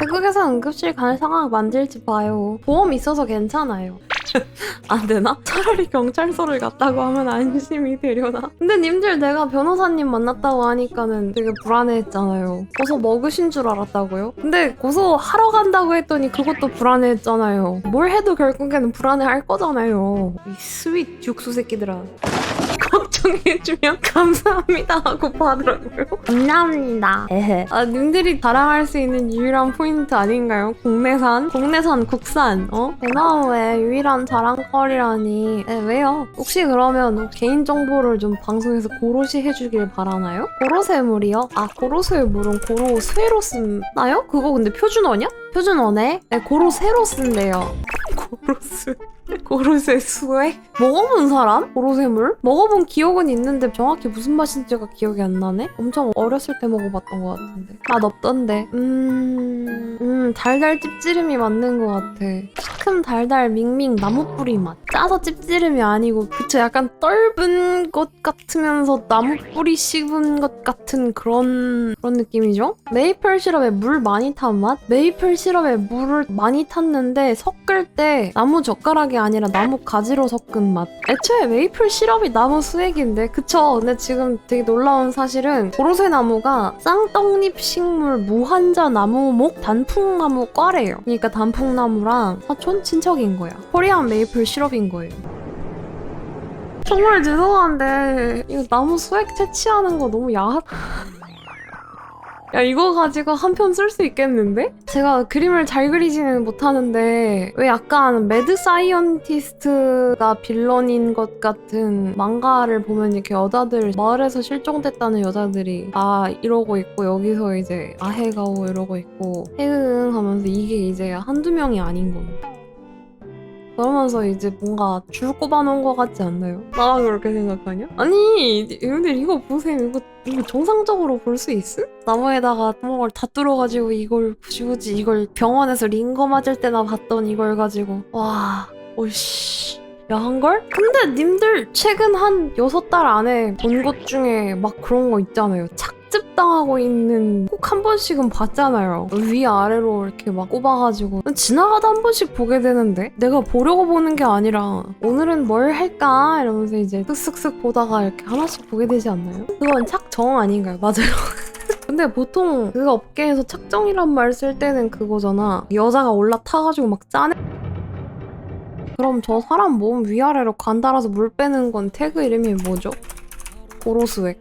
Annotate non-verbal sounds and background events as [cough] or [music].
외국에서 응급실 갈 상황 만들지 마요. 보험 있어서 괜찮아요. [laughs] 안 되나? 차라리 경찰서를 갔다고 하면 안심이 되려나? 근데 님들 내가 변호사님 만났다고 하니까는 되게 불안해했잖아요. 고소 먹으신 줄 알았다고요? 근데 고소 하러 간다고 했더니 그것도 불안해했잖아요. 뭘 해도 결국에는 불안해할 거잖아요. 이 스윗 육수 새끼들아. 걱정해주면 [laughs] 감사합니다 하고 받으라고요? 감사합니다. 에헤. 아, 님들이 자랑할 수 있는 유일한 포인트 아닌가요? 국내산? 국내산, 국산, 어? 대나무의 유일한 자랑거리라니. 에, 왜요? 혹시 그러면 개인정보를 좀 방송에서 고로시 해주길 바라나요? 고로쇠물이요? 아, 고로쇠 물은 고로쇠로 쓰나요? 그거 근데 표준어냐? 표준어네? 네, 고로쇠로 쓴대요. 고로쇠. 고로쇠 수액? 먹어본 사람? 고로쇠물? 먹어본 기억은 있는데 정확히 무슨 맛인지가 기억이 안 나네? 엄청 어렸을 때 먹어봤던 것 같은데 맛 없던데 음... 음 달달 찝찌름이 맞는 것 같아 시큼 달달 밍밍 나무 뿌리 맛 짜서 찝찌름이 아니고 그쵸 약간 떫은 것 같으면서 나무 뿌리 씹은 것 같은 그런 그런 느낌이죠? 메이플 시럽에 물 많이 탄 맛? 메이플 시럽에 물을 많이 탔는데 섞을 때 나무 젓가락이 아니라 나무 가지로 섞은 맛. 애초에 메이플 시럽이 나무 수액인데 그쵸? 근데 지금 되게 놀라운 사실은 고로쇠 나무가 쌍떡잎 식물 무한자 나무목 단풍나무 과래요. 그러니까 단풍나무랑 사촌 친척인 거야. 코리안 메이플 시럽인 거예요. 정말 죄송한데 이거 나무 수액 채취하는 거 너무 야하. 야 이거 가지고 한 편 쓸 수 있겠는데? 제가 그림을 잘 그리지는 못하는데 왜 약간 매드 사이언티스트가 빌런인 것 같은 망가를 보면 이렇게 여자들 마을에서 실종됐다는 여자들이 아 이러고 있고 여기서 이제 아해가오 이러고 있고 해응 하면서 이게 이제 한두 명이 아닌 겁니다. 그러면서 이제 뭔가 줄 꼽아놓은 것 같지 않나요? 나만 그렇게 생각하냐? 아니, 근데 이거 보세요. 이거, 이거 정상적으로 볼 수 있음? 나무에다가 구멍을 다 뚫어가지고 이걸 굳이 굳이 이걸 병원에서 링거 맞을 때나 봤던 이걸 가지고 와, 오씨. 야한걸? 근데 님들 최근 한 여섯 달 안에 본 것 중에 막 그런 거 있잖아요. 착 즙 당하고 있는 꼭 한 번씩은 봤잖아요. 위아래로 이렇게 막 꼽아가지고 지나가다 한 번씩 보게 되는데 내가 보려고 보는 게 아니라 오늘은 뭘 할까 이러면서 이제 쓱쓱쓱 보다가 이렇게 하나씩 보게 되지 않나요? 그건 착정 아닌가요? [laughs] 맞아요. 근데 보통 그 업계에서 착정이란 말 쓸 때는 그거잖아. 여자가 올라타가지고 막 짜내. 그럼 저 사람 몸 위아래로 간 달아서 물 빼는 건 태그 이름이 뭐죠? 고로스웩.